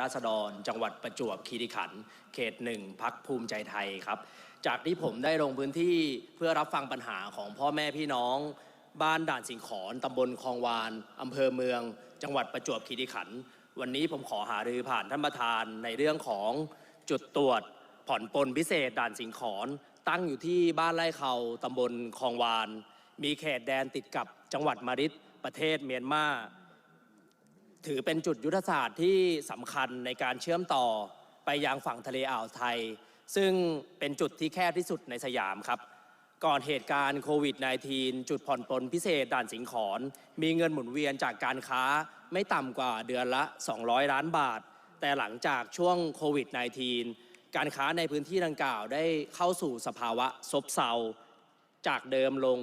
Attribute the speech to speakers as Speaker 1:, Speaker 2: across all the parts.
Speaker 1: ราษฎร จังหวัดประจวบคีรีขันธ์เขตหนึ่งพักภูมิใจไทยครับ จากที่ผมได้ลงพื้นที่เพื่อรับฟังปัญหาของพ่อแม่พี่น้อง บ้านด่านสิงขอนตำบลคลองวานอำเภอเมือง จังหวัดประจวบคีรีขันธ์วันนี้ผมขอหารือผ่านท่านประธานในเรื่องของจุดตรวจผ่อนปลนพิเศษด่านสิงขอนตั้งอยู่ที่บ้านไร่เขาตำบลคลองวาน มีเขตแดนติดกับจังหวัดมาริดประเทศเมียนมา ถือเป็นจุดยุทธศาสตร์ที่สำคัญในการเชื่อมต่อไปยังฝั่งทะเลอ่าวไทย ซึ่งเป็นจุดที่แคบที่สุดในสยามครับ ก่อนเหตุการณ์โควิด -19 จุดผ่อนปลนพิเศษด่านสิงขอนมีเงินหมุนเวียนจากการค้าไม่ต่ำกว่าเดือนละ 200 ล้านบาท แต่หลังจากช่วงโควิด -19 การค้าในพื้นที่ดังกล่าวได้เข้าสู่สภาวะซบเซาจากเดิมลง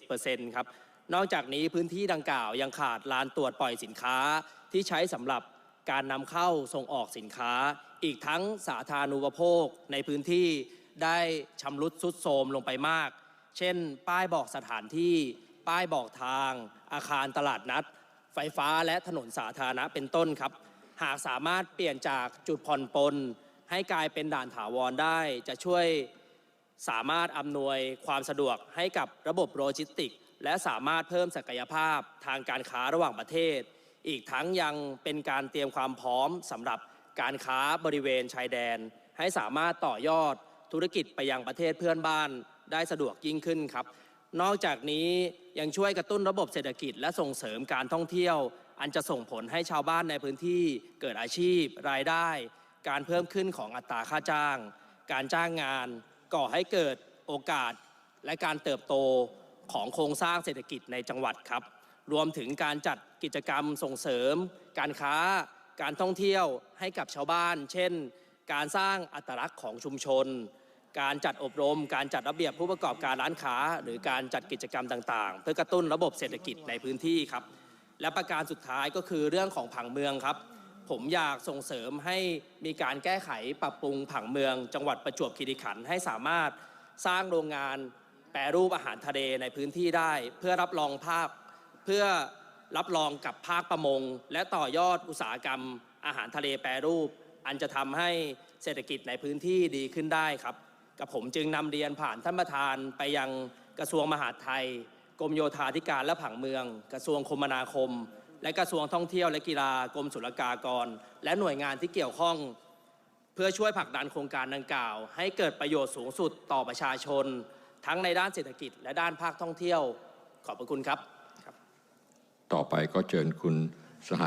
Speaker 1: 70%ครับ นอกจากนี้พื้นที่ดังกล่าวยังขาดลานตรวจปล่อยสินค้าที่ใช้สำหรับการนำเข้าส่งออกสินค้า อีกทั้งสาธารณูปโภคในพื้นที่ได้ชำรุดทรุดโทรมลงไปมาก เช่น ป้ายบอกสถานที่ ป้ายบอกทาง อาคารตลาดนัด ไฟฟ้าและถนนสาธารณะเป็นต้นครับ หากสามารถเปลี่ยนจากจุดผ่อนปลนให้กลายเป็นด่านถาวรได้จะช่วยสามารถอำนวยความสะดวกให้กับระบบโลจิสติก และสามารถเพิ่มศักยภาพทางการค้าระหว่างประเทศ อีกทั้งยังเป็นการเตรียมความพร้อมสำหรับการค้าบริเวณชายแดน ให้สามารถต่อยอดธุรกิจไปยังประเทศเพื่อนบ้านได้สะดวกยิ่งขึ้นครับ นอกจากนี้ยังช่วยกระตุ้นระบบเศรษฐกิจ และส่งเสริมการท่องเที่ยว อันจะส่งผลให้ชาวบ้านในพื้นที่เกิดอาชีพ รายได้ การเพิ่มขึ้นของอัตราค่าจ้าง การจ้างงาน ก่อให้เกิดโอกาสและการเติบโต ของโครงสร้างเศรษฐกิจในจังหวัดครับ รวมถึงการจัดกิจกรรมส่งเสริม การค้า การท่องเที่ยวให้กับชาวบ้าน เช่น การสร้างอัตลักษณ์ของชุมชน การจัดอบรม การจัดระเบียบผู้ประกอบการร้านค้า หรือการจัดกิจกรรมต่างๆ เพื่อกระตุ้นระบบเศรษฐกิจในพื้นที่ครับ และประการสุดท้ายก็คือเรื่องของผังเมืองครับผมอยากส่งเสริมให้มีการแก้ไขปรับปรุงผังเมือง จังหวัดประจวบคีรีขันธ์ให้สามารถสร้างโรงงาน แปรรูปอาหารทะเลในพื้นที่ได้ เพื่อรับรองภาพเพื่อรับรองกับภาคประมง และต่อยอดอุตสาหกรรม อาหารทะเลแปรรูป อันจะทำให้เศรษฐกิจในพื้นที่ดีขึ้นได้ครับ กับผมจึงนำเรียนผ่านท่านประธานไปยังกระทรวงมหาดไทยกรมโยธาธิการและผังเมือง กระทรวงคมนาคม และกระทรวงท่องเที่ยวและกีฬากรมศุลกากร และหน่วยงานที่เกี่ยวข้อง เพื่อช่วยผลักดันโครงการดังกล่าว ให้เกิดประโยชน์สูงสุดต่อประชาชน ทั้งในด้านเศรษฐกิจ และด้านภาคท่องเที่ยวขอบพระคุณครับ
Speaker 2: ต่อไปก็เชิญคุณสห